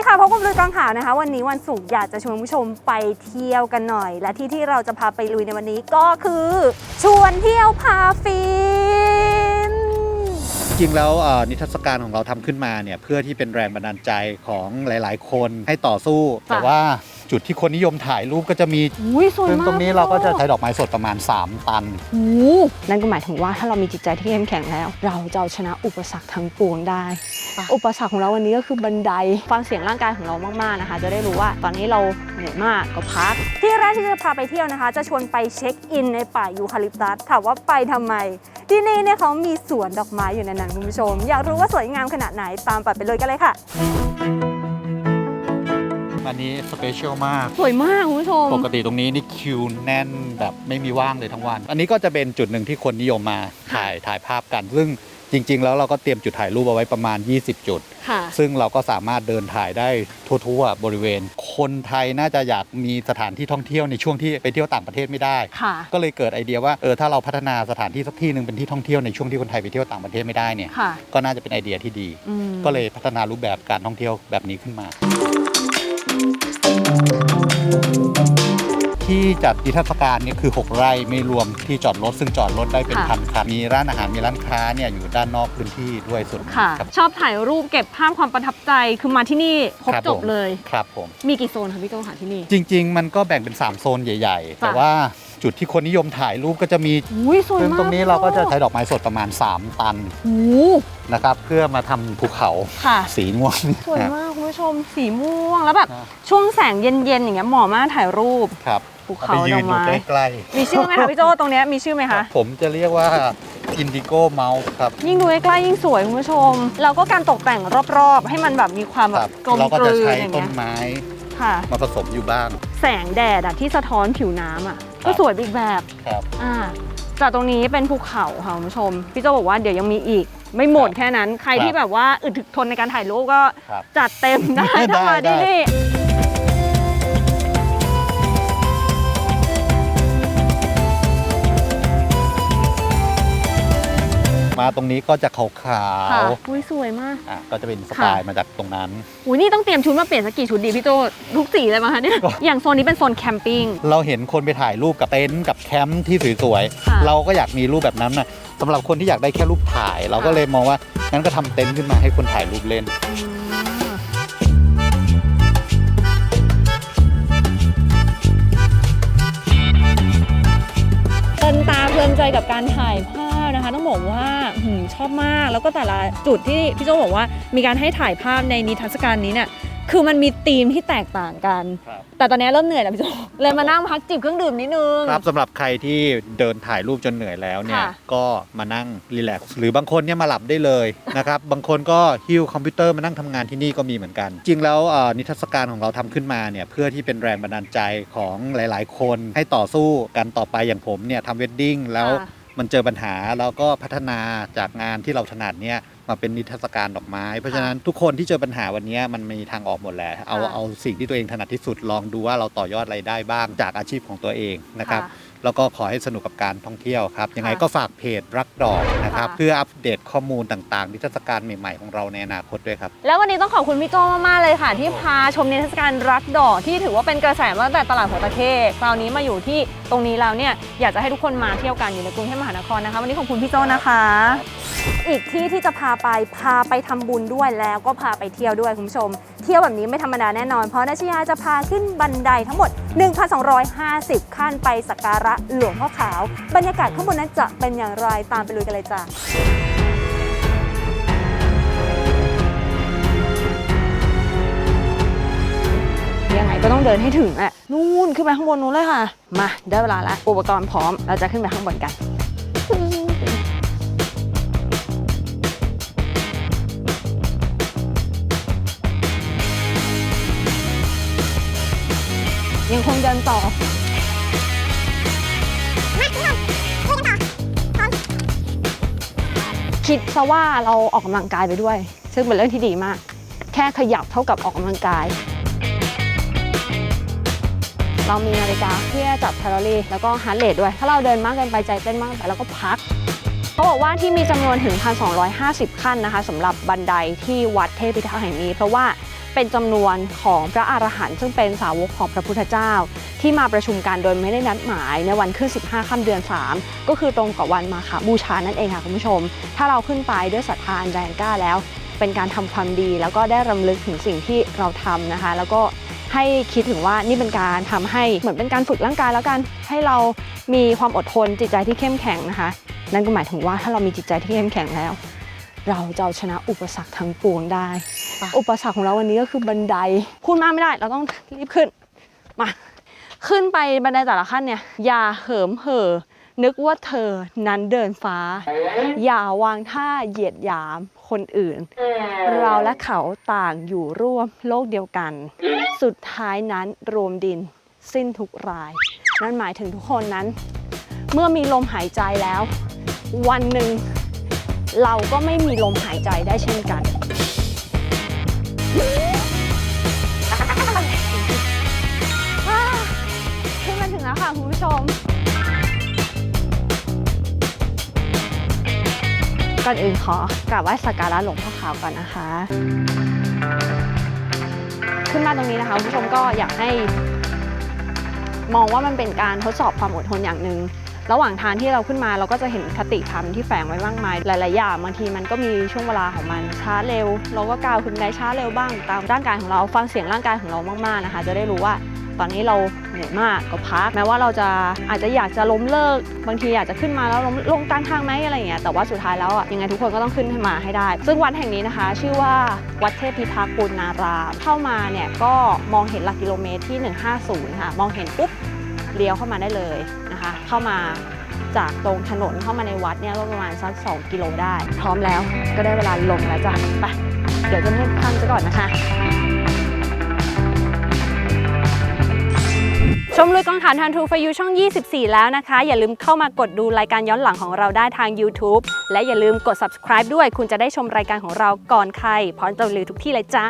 ดีค่ะพบกับลุยกองข่าวนะคะ วันนี้วันศุกร์อยากจะชวนผู้ชมไปเที่ยวกันหน่อย และที่ที่เราจะพาไปลุยในวันนี้ก็คือ ชวนเที่ยวพาฟิน ริงแล้วเอ่อนิทรรศการของเราทำขึ้นมาเนี่ยเพื่อที่เป็นแรงบันดาลใจของหลาย ๆ คนให้ต่อสู้ แต่ว่าจุดที่คนนิยมถ่ายรูปก็จะมีอุ้ยสวยซึ่งมากตรงนี้เราก็จะใช้ดอกไม้สดประมาณ 3 ตันโอ้โหนั่นก็หมายถึงว่าถ้าเรามีจิตใจที่เข้มแข็งแล้ว เราจะเอาชนะอุปสรรคทั้งปวงได้ อุปสรรคของเราวันนี้ก็คือบันไดฟังเสียงร่างกายของเรามากๆนะคะ จะได้รู้ว่าตอนนี้เราเหนื่อยมากก็พัก ที่แรกที่จะพาไปเที่ยวนะคะ จะชวนไปเช็คอินในป่ายูคาลิปตัสถามว่าไปทำไม ที่นี่เนี่ยเขามีสวนดอกไม้อยู่ในนั้นคุณผู้ชม อยากรู้ว่าสวยงามขนาดไหนตามปัดไปเลยกันเลยค่ะ อันนี้สเปเชียลมาก สวยมากคุณผู้ชม ปกติตรงนี้นี่คิวแน่นแบบไม่มีว่างเลยทั้งวัน อันนี้ก็จะเป็นจุดหนึ่งที่คนนิยมมาถ่ายถ่ายภาพกันซึ่ง จริง ๆ แล้วเราก็เตรียมจุดถ่ายรูปเอาไว้ประมาณ 20 จุด ค่ะซึ่งเราก็สามารถเดินถ่ายได้ทั่วๆบริเวณ คนไทยน่าจะอยากมีสถานที่ท่องเที่ยวในช่วงที่ไปเที่ยวต่างประเทศไม่ได้ ค่ะ ก็เลยเกิดไอเดียว่าเออถ้าเราพัฒนาสถานที่สักที่หนึ่งเป็นที่ท่องเที่ยวในช่วงที่คนไทยไปเที่ยวต่างประเทศไม่ได้เนี่ยค่ะก็น่าจะเป็นไอเดียที่ดี อืม ก็เลยพัฒนารูปแบบการท่องเที่ยวแบบนี้ขึ้นมา ที่จัดนิทรรศการเนี่ยคือ 6 ไร่ไม่รวมที่จอดรถซึ่งจอดรถได้เป็นค่ะ พันคันมีร้านอาหารมีร้านค้าเนี่ยอยู่ด้านนอกพื้นที่ด้วยส่วนหนึ่งค่ะ ครับ ชอบถ่ายรูปเก็บภาพความประทับใจคือมาที่นี่ครบครับจบผม เลย ครับผม มีกี่โซนคะพี่โจค่ะที่นี่ จริง ๆ มันก็แบ่งเป็น 3 โซนใหญ่ ๆ แต่ว่าจุดที่คนนิยมถ่ายรูปก็จะมีอุ้ยสวยซึ่งมากตรงนี้เราก็จะใช้ดอกไม้สดประมาณ 3 ตันโอ้โหนะครับ เพื่อมาทำภูเขาค่ะ สีม่วง สวยมากคุณผู้ชมสีม่วงแล้วแบบอ่าช่วงแสงเย็นๆอย่างเงี้ยเหมาะมากถ่ายรูป ครับ ภูเขาไปยืนดอกอยู่ไม้ใกล้มีชื่อไหมคะพี่โจตรงเนี้ยมีชื่อไหมๆคะผมจะเรียกว่าอินดิโก้เมาส์ครับ ยิ่งดูใกล้ๆยิ่งสวยคุณผู้ชม แล้วก็การตกแต่งรอบๆ ให้มันแบบมีความแบครับบกลมเราก็กลืจะนใช้อย่างต้เงี้นยไม้ค่ะ มาผสมอยู่บ้าง แสงแดดอะที่สะท้อนผิวน้ำอะครับ ก็สวยไปอีกแบบครับ อ่าจากตรงนี้เป็นภูเขาค่ะคุณผู้ชม พี่โจบอกว่าเดี๋ยวยังมีอีก ไม่หมดครับแค่นั้น ใครครับที่แบบว่าอึดถึกทนในการถ่ายรูปก็ครับจัดเต็มได้ได้ถ้ามาได้ ที่นี่ มาตรงนี้ก็จะขาวค่ะอุ้ยสวยมาก ๆอะก็จะเป็นสไตล์มาจากตรงนั้น อุ้ยนี่ต้องเตรียมชุดมาเปลี่ยนสักกี่ชุดดีพี่โจทุกสีเลยมั้งคะเนี่ยก็อย่างโซนนี้เป็นโซนแคมปิ้ง เราเห็นคนไปถ่ายรูปกับเต็นท์กับแคมป์ที่สวยค่ะๆเราก็อยากมีรูปแบบนั้นนะสำหรับคนที่อยากได้แค่รูปถ่าย เราก็เลยมองว่างั้นก็ทำเต็นท์ขึ้นมาให้คนถ่ายรูปเล่นอืมเพลินตาเพลินใจกับการถ่ายภาพ นะคะ ต้องบอกว่าหืมชอบมาก แล้วก็แต่ละจุดที่พี่โจบอกว่ามีการให้ถ่ายภาพในนิทรรศการนี้เนี่ยคือมันมีธีมที่แตกต่างกัน ครับ แต่ตอนนี้เริ่มเหนื่อยแล้วพี่โจเลยมานั่งพักจิบเครื่องดื่มนิดนึง ครับสำหรับใครที่เดินถ่ายรูปจนเหนื่อยแล้วเนี่ย ค่ะ ก็มานั่งรีแลกซ์หรือบางคนเนี่ยมาหลับได้เลย นะครับ บางคนก็หิ้วคอมพิวเตอร์มานั่งทำงานที่นี่ก็มีเหมือนกัน จริงแล้วเอ่อนิทรรศการของเราทำขึ้นมาเนี่ยเพื่อที่เป็นแรงบันดาลใจของหลาย ๆ คนให้ต่อสู้กันต่อไปอย่างผมเนี่ยทำเวดดิ้งแล้ว ค่ะ มันเจอปัญหาแล้วก็พัฒนาจากงานที่เราถนัดเนี่ย มาเป็นนิทรรศการดอกไม้ เพราะฉะนั้นทุกคนที่เจอปัญหาวันนี้มันมีทางออกหมดแหละเอาค่ะเอาสิ่งที่ตัวเองถนัดที่สุดลองดูว่าเราต่อยอดอะไรได้บ้างจากอาชีพของตัวเองนะครับค่ะแล้วก็ขอให้สนุกกับการท่องเที่ยวครับ ยังไงค่ะก็ฝากเพจรักดอกนะครับค่ะเพื่ออัปเดตข้อมูลต่างๆนิทรรศการใหม่ๆของเราในอนาคตด้วยครับ แล้ววันนี้ต้องขอบคุณพี่โจมากๆเลยค่ะ ที่พาชมนิทรรศการรักดอกที่ถือว่าเป็นกระแสมาตั้งแต่ตลาดหัวตะเข้คราวนี้มาอยู่ที่ตรงนี้แล้วเนี่ยอยากจะให้ทุกคนมาเที่ยวกันอยู่ในกรุงเทพมหานครนะคะ วันนี้ขอบคุณพี่โจนะคะ อีกที่ที่จะพาไปพาไปทำบุญด้วยแล้วก็พาไปเที่ยวด้วยคุณผู้ชม เที่ยวแบบนี้ไม่ธรรมดาแน่นอน เพราะนัชยาจะพาขึ้นบันไดทั้งหมด 1,250 ขั้นไปสักการะหลวงพ่อขาว บรรยากาศข้างบนนั้นจะเป็นอย่างไรตามไปลุยกันเลยจ้ะยังไงก็ต้องเดินให้ถึงอะนู่นขึ้นไปข้างบนนู้นเลยค่ะ มาได้เวลาแล้วอุปกรณ์พร้อมเราจะขึ้นไปข้างบนกัน ยังคงเดินต่อคิดซะว่าเราออกกำลังกายไปด้วย ซึ่งเป็นเรื่องที่ดีมาก แค่ขยับเท่ากับออกกำลังกาย เรามีนาฬิกาเพื่อจับแคลอรี่ แล้วก็ฮาร์ดเรทด้วย ถ้าเราเดินมากเกินไปใจเต้นมากไปเราก็พักเขาบอกว่าที่มีจำนวนถึง 1,250 ขั้นนะคะสำหรับบันไดที่วัดเทพิทักษ์แห่งนี้ เพราะว่า เป็นจำนวนของพระอรหันต์ซึ่งเป็นสาวกของพระพุทธเจ้า ที่มาประชุมกันโดยไม่ได้นัดหมายในวันขึ้น 15 ค่ำเดือน 3 ก็คือตรงกับวันมาฆบูชานั่นเองค่ะคุณผู้ชม ถ้าเราขึ้นไปด้วยศรัทธาอันแรงกล้าแล้ว เป็นการทำความดีแล้วก็ได้รำลึกถึงสิ่งที่เราทำนะคะ แล้วก็ให้คิดถึงว่านี่เป็นการทำให้เหมือนเป็นการฝึกร่างกายแล้วกัน ให้เรามีความอดทนจิตใจที่เข้มแข็งนะคะ นั่นก็หมายถึงว่าถ้าเรามีจิตใจที่เข้มแข็งแล้ว เราจะเอาชนะอุปสรรคทั้งปวงได้ อุปสรรคของเราวันนี้ก็คือบันได พูดมากไม่ได้ เราต้องรีบขึ้น มา ขึ้นไปบันไดแต่ละขั้นเนี่ย อย่าเหิมเห่อ นึกว่าเธอนั้นเดินฟ้า อย่าวางท่าเหยียดหยามคนอื่น เราและเขาต่างอยู่ร่วมโลกเดียวกัน สุดท้ายนั้นรวมดินสิ้นทุกราย นั่นหมายถึงทุกคนนั้น เมื่อมีลมหายใจแล้ว วันหนึ่ง เราก็ไม่มีลมหายใจได้เช่นกัน ขึ้นมาถึงแล้วค่ะคุณผู้ชม ก่อนอื่นขอกราบไหว้สักการะหลวงพ่อขาวก่อนนะคะ ขึ้นมาตรงนี้นะคะคุณผู้ชมก็อยากให้มองว่ามันเป็นการทดสอบความอดทนอย่างหนึ่ง ระหว่างทางที่เราขึ้นมาเราก็จะเห็นคติธรรมที่แฝงไว้มากมาย หลาย ๆ อย่างบางทีมันก็มีช่วงเวลาของมันช้าเร็ว เราก็ก้าวขึ้นได้ช้าเร็วบ้างตามร่างกายของเราฟังเสียงร่างกายของเรามาก ๆ นะคะ จะได้รู้ว่าตอนนี้เราเหนื่อยมากก็พักแม้ว่าเราจะอาจจะอยากจะล้มเลิก บางทีอยากจะขึ้นมาแล้วล้มลงกลางทางไหมอะไรอย่างเงี้ยแต่ว่าสุดท้ายแล้วอะยังไงทุกคนก็ต้องขึ้นมาให้ได้ ซึ่งวัดแห่งนี้นะคะ ชื่อว่าวัดเทพพิทักษ์ปุณณารามเข้ามาเนี่ยก็มองเห็นหลักกิโลเมตรที่ 150 ค่ะ มองเห็นปุ๊บ เลี้ยวเข้ามาได้เลยนะคะ เข้ามาจากตรงถนนเข้ามาในวัดเนี่ยก็ประมาณสัก2กิโลได้ พร้อมแล้วก็ได้เวลาลงแล้วจ้ะไปเดี๋ยวจะมืดค่ำซะก่อนนะคะ ชมลุยกองถ่านทันทูฟยูช่อง 24 แล้วนะคะ อย่าลืมเข้ามากดดูรายการย้อนหลังของเราได้ทาง YouTube และอย่าลืมกด subscribe ด้วย คุณจะได้ชมรายการของเราก่อนใครพร้อมจะลือทุกที่เลยจ้า